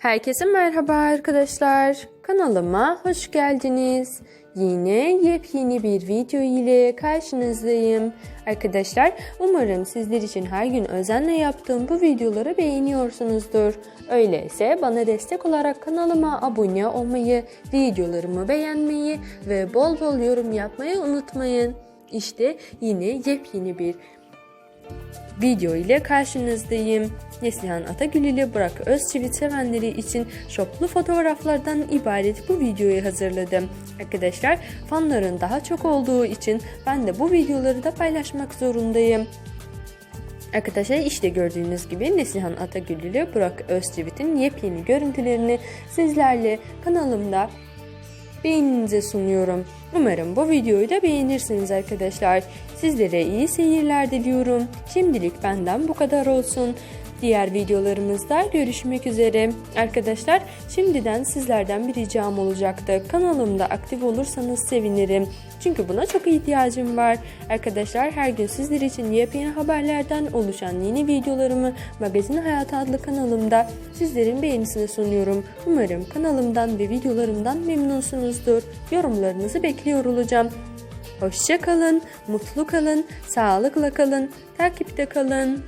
Herkese merhaba arkadaşlar. Kanalıma hoş geldiniz. Yine yepyeni bir video ile karşınızdayım. Arkadaşlar umarım sizler için her gün özenle yaptığım bu videoları beğeniyorsunuzdur. Öyleyse bana destek olarak kanalıma abone olmayı, videolarımı beğenmeyi ve bol bol yorum yapmayı unutmayın. İşte yine yepyeni bir video ile karşınızdayım. Neslihan Atagül ile Burak Özçivit sevenleri için şoklu fotoğraflardan ibaret bu videoyu hazırladım. Arkadaşlar fanların daha çok olduğu için ben de bu videoları da paylaşmak zorundayım. Arkadaşlar işte gördüğünüz gibi Neslihan Atagül ile Burak Özçivit'in yepyeni görüntülerini sizlerle kanalımda beğeninize sunuyorum. Umarım bu videoyu da beğenirsiniz arkadaşlar. Sizlere iyi seyirler diliyorum. Şimdilik benden bu kadar olsun. Diğer videolarımızda görüşmek üzere. Arkadaşlar şimdiden sizlerden bir ricam olacaktı. Kanalımda aktif olursanız sevinirim. Çünkü buna çok ihtiyacım var. Arkadaşlar her gün sizler için yepyeni haberlerden oluşan yeni videolarımı Magazin Hayat adlı kanalımda sizlerin beğenisine sunuyorum. Umarım kanalımdan ve videolarımdan memnunsunuzdur. Yorumlarınızı bekliyor olacağım. Hoşça kalın, mutlu kalın, sağlıkla kalın, takipte kalın.